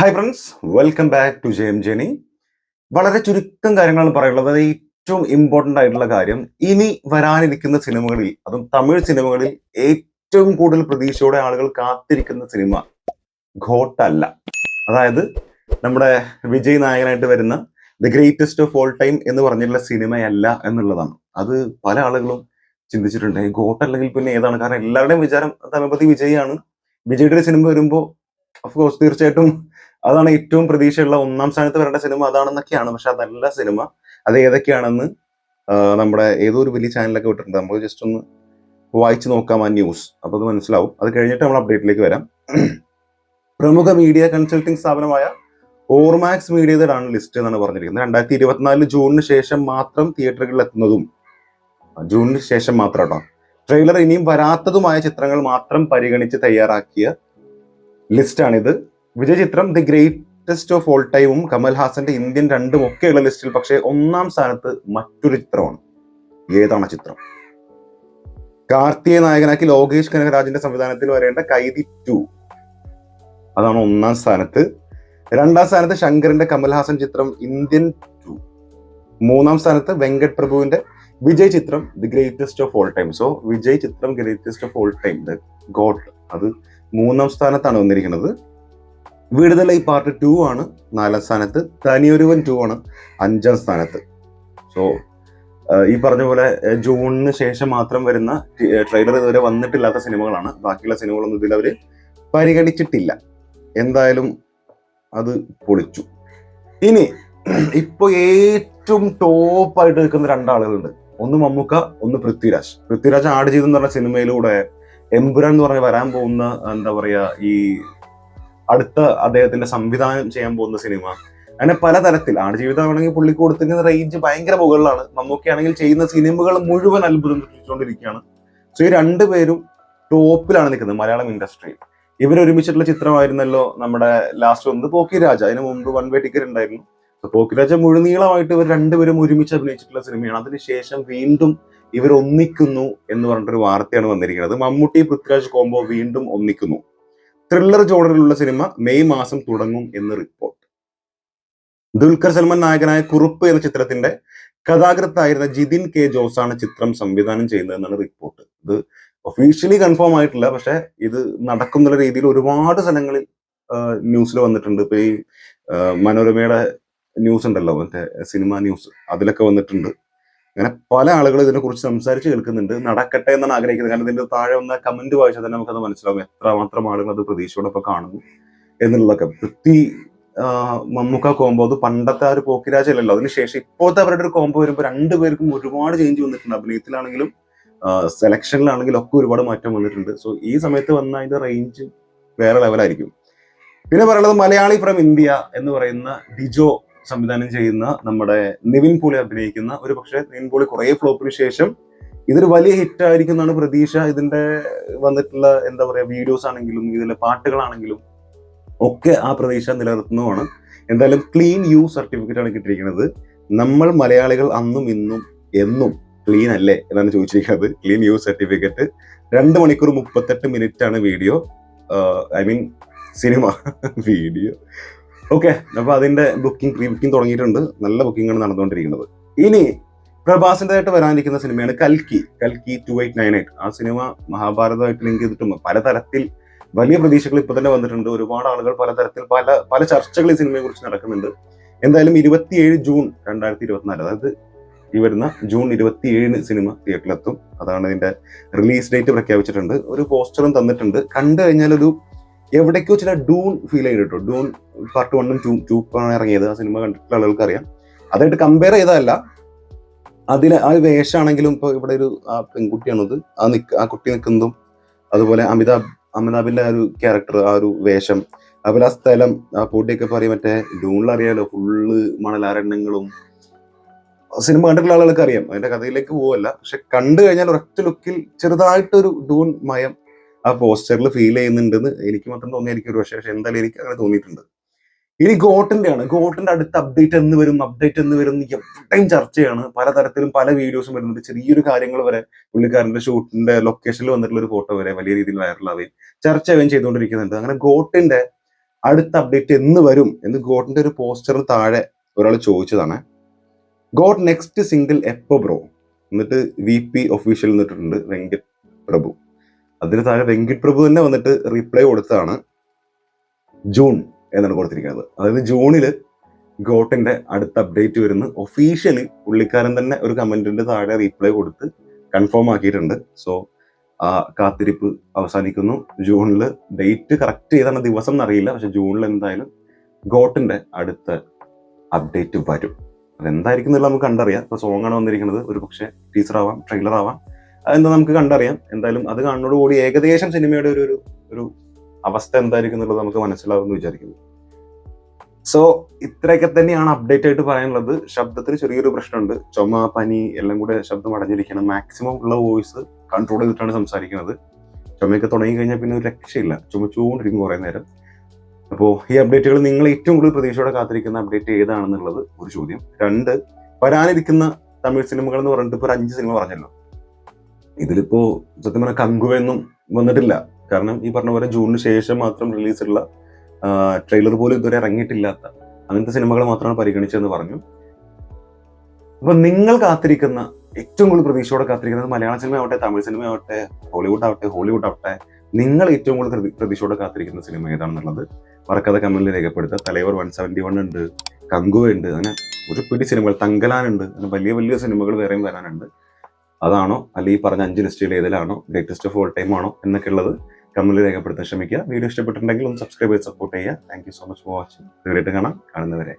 Hi friends welcome back to J M Jenny വളരെ ചുരുക്കം കാര്യങ്ങളാണ് പറയുള്ളത് ഏറ്റവും ഇമ്പോർട്ടന്റ് ആയിട്ടുള്ള കാര്യം ഇനി വരാനിരിക്കുന്ന സിനിമകളിൽ അതും തമിഴ് സിനിമകളിൽ ഏറ്റവും കൂടുതൽ പ്രതീക്ഷയോടെ ആളുകൾ കാത്തിരിക്കുന്ന സിനിമ ഘോട്ടല്ല. അതായത് നമ്മുടെ വിജയ് നായകനായിട്ട് വരുന്ന the greatest of all time എന്ന് പറഞ്ഞിട്ടുള്ള സിനിമയല്ല എന്നുള്ളതാണ്. അത് പല ആളുകളും ചിന്തിച്ചിട്ടുണ്ട്. ഗോട്ട് അല്ലെങ്കിൽ പിന്നെ ഏതാണ്? കാരണം എല്ലാവരുടെയും വിചാരം തലപതി വിജയാണ് വിജയുടെ സിനിമ വരുമ്പോൾ ഓഫ് കോഴ്സ് തീർച്ചയായിട്ടും അതാണ് ഏറ്റവും പ്രതീക്ഷയുള്ള ഒന്നാം സ്ഥാനത്ത് വരേണ്ട സിനിമ അതാണെന്നൊക്കെയാണ്. പക്ഷെ അതല്ല സിനിമ. അത് ഏതൊക്കെയാണെന്ന് നമ്മുടെ ഏതോ ഒരു വലിയ ചാനലൊക്കെ വിട്ടിട്ടുണ്ട്. നമുക്ക് ജസ്റ്റ് ഒന്ന് വായിച്ചു നോക്കാം ആ ന്യൂസ് അപ്പൊ അത് മനസ്സിലാവും. അത് കഴിഞ്ഞിട്ട് നമ്മൾ അപ്ഡേറ്റിലേക്ക് വരാം. പ്രമുഖ മീഡിയ കൺസൾട്ടിംഗ് സ്ഥാപനമായ ഓർമാക്സ് മീഡിയതാണ് ലിസ്റ്റ് എന്നാണ് പറഞ്ഞിരിക്കുന്നത്. രണ്ടായിരത്തി ഇരുപത്തിനാലിൽ ജൂണിന് ശേഷം മാത്രം തിയേറ്ററുകളിൽ എത്തുന്നതും ജൂണിന് ശേഷം മാത്രം കേട്ടോ. ട്രെയിലർ ഇനിയും വരാത്തതുമായ ചിത്രങ്ങൾ മാത്രം പരിഗണിച്ച് തയ്യാറാക്കിയ ലിസ്റ്റാണിത് വിജയ് ചിത്രം ദി ഗ്രേറ്റസ്റ്റ് ഓഫ് ഓൾ ടൈമും കമൽഹാസന്റെ ഇന്ത്യൻ രണ്ടും ഒക്കെയുള്ള ലിസ്റ്റിൽ പക്ഷേ ഒന്നാം സ്ഥാനത്ത് മറ്റൊരു ചിത്രമാണ്. ഏതാണ് ചിത്രം? കാർത്തിയെ നായകനാക്കി ലോകേഷ് കനകരാജിന്റെ സംവിധാനത്തിൽ വരേണ്ട കൈതി ടു. അതാണ് ഒന്നാം സ്ഥാനത്ത്. രണ്ടാം സ്ഥാനത്ത് ശങ്കറിന്റെ കമൽഹാസൻ ചിത്രം ഇന്ത്യൻ ടു. മൂന്നാം സ്ഥാനത്ത് വെങ്കട് പ്രഭുവിന്റെ വിജയ് ചിത്രം the greatest of all time so Vijay ചിത്രം greatest of all time the god അത് മൂന്നാം സ്ഥാനത്താണ് വന്നിരിക്കുന്നത്. വിടുതല ഈ പാർട്ട് ടു ആണ്. നാലാം സ്ഥാനത്ത്. തനിയൊരുവൻ ടു ആണ്. അഞ്ചാം സ്ഥാനത്ത്. സോ ഈ പറഞ്ഞ പോലെ ജൂണിന് ശേഷം മാത്രം വരുന്ന ട്രെയിലർ ഇതുവരെ വന്നിട്ടില്ലാത്ത സിനിമകളാണ്. ബാക്കിയുള്ള സിനിമകളൊന്നും ഇതിൽ അവർ പരിഗണിച്ചിട്ടില്ല. എന്തായാലും അത് പൊളിച്ചു. ഇനി ഇപ്പൊ ഏറ്റവും ടോപ്പായിട്ട് നിൽക്കുന്ന രണ്ടാളുകളുണ്ട്. ഒന്ന് മമ്മൂക്ക ഒന്ന് പൃഥ്വിരാജ്. പൃഥ്വിരാജ് ആട് ചെയ്തെന്ന് പറഞ്ഞ സിനിമയിലൂടെ എംപുരാൻ എന്ന് പറഞ്ഞ് വരാൻ പോകുന്ന എന്താ പറയുക ഈ അടുത്ത അദ്ദേഹത്തിന്റെ സംവിധാനം ചെയ്യാൻ പോകുന്ന സിനിമ. അങ്ങനെ പലതരത്തിൽ ആടുജീവിതമാണെങ്കിൽ പുള്ളി കൊടുത്തിരിക്കുന്ന റേഞ്ച് ഭയങ്കര മുകളിലാണ്. മമ്മൂക്കയാണെങ്കിൽ ചെയ്യുന്ന സിനിമകൾ മുഴുവൻ അത്ഭുതം സൃഷ്ടിച്ചുകൊണ്ടിരിക്കുകയാണ് സോ ഈ രണ്ടുപേരും ടോപ്പിലാണ് നിൽക്കുന്നത് മലയാളം ഇൻഡസ്ട്രിയിൽ ഇവരൊരുമിച്ചിട്ടുള്ള ചിത്രമായിരുന്നല്ലോ നമ്മുടെ ലാസ്റ്റ് വന്നത് പോക്കിരാജ. അതിന് മുമ്പ് വൺ വേ ടിക്കറ്റ് ഉണ്ടായിരുന്നു. പോക്കി പോക്കിരാജ മുഴുനീളമായിട്ട് ഇവർ രണ്ടുപേരും ഒരുമിച്ച് അഭിനയിച്ചിട്ടുള്ള സിനിമയാണ്. അതിനുശേഷം വീണ്ടും ഇവർ ഒന്നിക്കുന്നു എന്ന് പറഞ്ഞിട്ടൊരു വാർത്തയാണ് വന്നിരിക്കുന്നത്. മമ്മൂട്ടി പൃഥ്വിരാജ് കോംബോ വീണ്ടും ഒന്നിക്കുന്നു. ത്രില്ലർ ജോണറിലുള്ള സിനിമ മെയ് മാസം തുടങ്ങും എന്ന് റിപ്പോർട്ട് ദുൽഖർ സൽമാൻ നായകനായ കുറുപ്പ് എന്ന ചിത്രത്തിന്റെ കഥാകൃത്തായിരുന്ന ജിതിൻ കെ ജോസാണ് ചിത്രം സംവിധാനം ചെയ്യുന്നതെന്നാണ് റിപ്പോർട്ട് ഇത് ഒഫീഷ്യലി കൺഫേം ആയിട്ടില്ല പക്ഷെ ഇത് നടക്കുന്ന രീതിയിൽ ഒരുപാട് സ്ഥലങ്ങളിൽ ന്യൂസിൽ വന്നിട്ടുണ്ട്. ഇപ്പൊ ഈ മനോരമയുടെ ന്യൂസ് ഉണ്ടല്ലോ മറ്റേ സിനിമ ന്യൂസ് അതിലൊക്കെ വന്നിട്ടുണ്ട്. അങ്ങനെ പല ആളുകൾ ഇതിനെക്കുറിച്ച് സംസാരിച്ച് കേൾക്കുന്നുണ്ട്. നടക്കട്ടെ എന്നാണ് ആഗ്രഹിക്കുന്നത്. കാരണം ഇതിന്റെ താഴെ വന്ന കമന്റ് വായിച്ചാൽ തന്നെ നമുക്കത് മനസ്സിലാവും. എത്രമാത്രം ആളുകൾ അത് പ്രതീക്ഷയോടൊപ്പം കാണുന്നു എന്നുള്ളതൊക്കെ. ആ, മമ്മൂക്ക കോംബോ അത് പണ്ടത്തെ ആ ഒരു പോക്കിരാജല്ലോ അതിനുശേഷം ഇപ്പോഴത്തെ അവരുടെ ഒരു കോംബോ വരുമ്പോൾ രണ്ടുപേർക്കും ഒരുപാട് ചേഞ്ച് വന്നിട്ടുണ്ട്. അഭിനയത്തിലാണെങ്കിലും സെലക്ഷനിലാണെങ്കിലും ഒക്കെ ഒരുപാട് മാറ്റം വന്നിട്ടുണ്ട്. സോ ഈ സമയത്ത് വന്ന അതിന്റെ റേഞ്ച് വേറെ ലെവലായിരിക്കും പിന്നെ പറയുന്നത് മലയാളി ഫ്രം ഇന്ത്യ എന്ന് പറയുന്ന ഡിജോ സംവിധാനം ചെയ്യുന്ന നമ്മുടെ നിവിൻ പോളി അഭിനയിക്കുന്ന ഒരു പക്ഷേ നിവിൻ പോളി കുറെ ഫ്ലോപ്പിന് ശേഷം ഇതൊരു വലിയ ഹിറ്റ് ആയിരിക്കും എന്നാണ് പ്രതീക്ഷ. ഇതിന്റെ വന്നിട്ടുള്ള എന്താ പറയാ വീഡിയോസ് ആണെങ്കിലും ഇതിലെ പാട്ടുകളാണെങ്കിലും ഒക്കെ ആ പ്രതീക്ഷ നിലനിർത്തുന്നതാണ്. എന്തായാലും ക്ലീൻ യു സർട്ടിഫിക്കറ്റ് ആണ് കിട്ടിയിരിക്കുന്നത്. നമ്മൾ മലയാളികൾ അന്നും ഇന്നും എന്നും ക്ലീൻ അല്ലേ എന്നാണ് ചോദിച്ചിരിക്കുന്നത്. ക്ലീൻ യു സർട്ടിഫിക്കറ്റ് രണ്ട് മണിക്കൂർ മുപ്പത്തെട്ട് മിനിറ്റ് ആണ് video I mean cinema video okay അപ്പൊ അതിന്റെ ബുക്കിംഗ് പ്രീ ബുക്കിംഗ് തുടങ്ങിയിട്ടുണ്ട്. നല്ല ബുക്കിംഗ് ആണ് നടന്നുകൊണ്ടിരിക്കുന്നത്. ഇനി പ്രഭാസിന്റെതായിട്ട് വരാനിരിക്കുന്ന സിനിമയാണ് കൽക്കി. കൽക്കി ടു എയ്റ്റ് നയൻ എയ്റ്റ് ആ സിനിമ മഹാഭാരതമായിട്ട് ലിങ്ക് ചെയ്തിട്ടും പലതരത്തിൽ വലിയ പ്രതീക്ഷകൾ ഇപ്പൊ തന്നെ വന്നിട്ടുണ്ട്. ഒരുപാട് ആളുകൾ പലതരത്തിൽ പല പല ചർച്ചകൾ ഈ സിനിമയെ കുറിച്ച് നടക്കുന്നുണ്ട്. എന്തായാലും ഇരുപത്തിയേഴ് ജൂൺ രണ്ടായിരത്തി ഇരുപത്തിനാല് അതായത് ഈ വരുന്ന ജൂൺ ഇരുപത്തി ഏഴിന് സിനിമ തിയേറ്ററിലെത്തും അതാണ് ഇതിന്റെ റിലീസ് ഡേറ്റ് പ്രഖ്യാപിച്ചിട്ടുണ്ട്. ഒരു പോസ്റ്ററും തന്നിട്ടുണ്ട്. കണ്ടു കഴിഞ്ഞാൽ ഒരു എവിടേക്കോ ചില ഡൂൺ ഫീൽ ചെയ്തിട്ടോ? ഡൂൺ പാർട്ട് വണ്ണും ടൂ ടൂ ഇറങ്ങിയത്. ആ സിനിമ കണ്ടിട്ടുള്ള ആളുകൾക്ക് അറിയാം അതായിട്ട് കമ്പയർ ചെയ്തതല്ല. അതിൽ ആ വേഷമാണെങ്കിലും ഇപ്പോൾ ഇവിടെ ഒരു ആ പെൺകുട്ടിയാണത് ആ നിക്ക് ആ കുട്ടി നിൽക്കുന്നതും അതുപോലെ അമിതാഭ് അമിതാഭിന്റെ ആ ഒരു ക്യാരക്ടർ ആ ഒരു വേഷം. അതുപോലെ ആ സ്ഥലം ആ പൊടിയൊക്കെ പറയും മറ്റേ ഡൂണിൽ അറിയാലോ ഫുള്ള് മണലാരണ്യങ്ങളും. സിനിമ കണ്ടിട്ടുള്ള ആളുകൾക്ക് അറിയാം അതിന്റെ കഥയിലേക്ക് പോവല്ല. പക്ഷെ കണ്ടു കഴിഞ്ഞാൽ ഒരൊറ്റ ലുക്കിൽ ചെറുതായിട്ടൊരു ഡൂൺ മയം ആ പോസ്റ്ററിൽ ഫീൽ ചെയ്യുന്നുണ്ടെന്ന് എനിക്ക് മാത്രം തോന്നിയായിരിക്കും ഒരു പക്ഷേ പക്ഷെ എന്തായാലും എനിക്ക് അങ്ങനെ തോന്നിയിട്ടുണ്ട്. ഇനി ഗോട്ടിന്റെ ആണ് ഗോട്ടിന്റെ അടുത്ത അപ്ഡേറ്റ് എന്ന് വരും അപ്ഡേറ്റ് എന്ന് വരും എവിടെയും ചർച്ചയാണ്. പലതരത്തിലും പല വീഡിയോസും വരുന്നുണ്ട്. ചെറിയൊരു കാര്യങ്ങൾ വരെ പുള്ളിക്കാരന്റെ ഷൂട്ടിന്റെ ലൊക്കേഷനിൽ വന്നിട്ടുള്ള ഒരു ഫോട്ടോ വരെ വലിയ രീതിയിൽ വൈറലാവുകയും ചർച്ച ആവുകയും ചെയ്തുകൊണ്ടിരിക്കുന്നുണ്ട്. അങ്ങനെ ഗോട്ടിന്റെ അടുത്ത അപ്ഡേറ്റ് എന്ന് വരും എന്ന് ഗോട്ടിന്റെ ഒരു പോസ്റ്ററിന് താഴെ ഒരാൾ ചോദിച്ചതാണ്. ഗോട്ട് നെക്സ്റ്റ് സിംഗിൾ എപ്പോ ബ്രോ? എന്നിട്ട് വി പി ഒഫീഷ്യൽ എന്നിട്ടുണ്ട് വെങ്കട് പ്രഭു. അതിന് താഴെ വെങ്കിട്ട് പ്രഭു തന്നെ വന്നിട്ട് റിപ്ലൈ കൊടുത്തതാണ് ജൂൺ എന്നാണ് കൊടുത്തിരിക്കുന്നത്. അതായത് ജൂണിൽ ഗോട്ടിന്റെ അടുത്ത അപ്ഡേറ്റ് വരുന്നു. ഒഫീഷ്യലി പുള്ളിക്കാരൻ തന്നെ ഒരു കമന്റിന്റെ താഴെ റീപ്ലൈ കൊടുത്ത് കൺഫേം ആക്കിയിട്ടുണ്ട്. സോ ആ കാത്തിരിപ്പ് അവസാനിക്കുന്നു. ജൂണിൽ ഡേറ്റ് കറക്റ്റ് ചെയ്താണ് ദിവസം എന്നറിയില്ല. പക്ഷെ ജൂണിൽ എന്തായാലും ഗോട്ടിന്റെ അടുത്ത അപ്ഡേറ്റ് വരും. അതെന്തായിരിക്കും എന്നുള്ളത് നമുക്ക് കണ്ടറിയാം. ഇപ്പൊ സോങ് ആണ് വന്നിരിക്കുന്നത്. ഒരു പക്ഷേ ടീച്ചർ ആവാം ട്രെയിലർ ആവാം. അതെന്താ നമുക്ക് കണ്ടറിയാം. എന്തായാലും അത് കാണുന്നതോടുകൂടി ഏകദേശം സിനിമയുടെ ഒരു ഒരു അവസ്ഥ എന്തായിരിക്കും എന്നുള്ളത് നമുക്ക് മനസ്സിലാവുമെന്ന് വിചാരിക്കുന്നു. സോ ഇത്രയൊക്കെ തന്നെയാണ് അപ്ഡേറ്റ് ആയിട്ട് പറയാനുള്ളത്. ശബ്ദത്തിന് ചെറിയൊരു പ്രശ്നമുണ്ട്. ചുമ പനി എല്ലാം കൂടെ ശബ്ദം അടഞ്ഞിരിക്കണം മാക്സിമം ഉള്ള വോയിസ് കൺട്രോൾ ചെയ്തിട്ടാണ് സംസാരിക്കുന്നത്. ചുമയൊക്കെ തുടങ്ങി കഴിഞ്ഞാൽ പിന്നെ ഒരു രക്ഷയില്ല. ചുമച്ചുകൊണ്ടിരിക്കും കുറേ നേരം. അപ്പോൾ ഈ അപ്ഡേറ്റുകൾ നിങ്ങൾ ഏറ്റവും കൂടുതൽ പ്രതീക്ഷയോടെ കാത്തിരിക്കുന്ന അപ്ഡേറ്റ് ഏതാണെന്നുള്ളത് ഒരു ചോദ്യം. രണ്ട് വരാനിരിക്കുന്ന തമിഴ് സിനിമകൾ എന്ന് പറഞ്ഞിട്ട് ഇപ്പോൾ ഒരു അഞ്ച് സിനിമ പറഞ്ഞല്ലോ. ഇതിലിപ്പോ സത്യം പറഞ്ഞാൽ കങ്കുവെന്നും വന്നിട്ടില്ല. കാരണം ഈ പറഞ്ഞ പോലെ ജൂണിന് ശേഷം മാത്രം റിലീസുള്ള ട്രെയിലർ പോലും ഇതുവരെ ഇറങ്ങിയിട്ടില്ലാത്ത അങ്ങനത്തെ സിനിമകൾ മാത്രമാണ് പരിഗണിച്ചതെന്ന് പറഞ്ഞു. അപ്പൊ നിങ്ങൾ കാത്തിരിക്കുന്ന ഏറ്റവും കൂടുതൽ പ്രതീക്ഷയോടെ കാത്തിരിക്കുന്നത് മലയാള സിനിമ ആവട്ടെ തമിഴ് സിനിമ ആവട്ടെ ഹോളിവുഡ് ആവട്ടെ ഹോളിവുഡ് ആവട്ടെ നിങ്ങൾ ഏറ്റവും കൂടുതൽ പ്രതി- പ്രതീക്ഷയോടെ കാത്തിരിക്കുന്ന സിനിമ ഏതാണെന്നുള്ളത് മറക്കാതെ കമന്റിൽ രേഖപ്പെടുത്തുക. തലൈവർ വൺ സെവന്റി വൺ ഉണ്ട് കങ്കുവ ഉണ്ട് അങ്ങനെ ഒരു പിടി സിനിമകൾ തങ്കലാനുണ്ട് അങ്ങനെ വലിയ വലിയ സിനിമകൾ വേറെയും വരാനുണ്ട്. അതാണോ? അല്ലെങ്കിൽ ഈ പറഞ്ഞ അഞ്ച് ലിസ്റ്റുകൾ ഏതിലാണോ? ഗ്രേറ്റസ്റ്റ് ഓഫ് ഓൾ ടൈം ആണോ? എന്നൊക്കെ ഉള്ളത് കമന്റിൽ രേഖപ്പെടുത്താൻ ശ്രമിക്കുക. വീഡിയോ ഇഷ്ടപ്പെട്ടിട്ടുണ്ടെങ്കിൽ ഒന്ന് സബ്സ്ക്രൈബ് ചെയ്ത് സപ്പോർട്ട് ചെയ്യുക. Thank you so much for watching തീർച്ചയായിട്ടും കാണാം. കാണുന്നവരെ.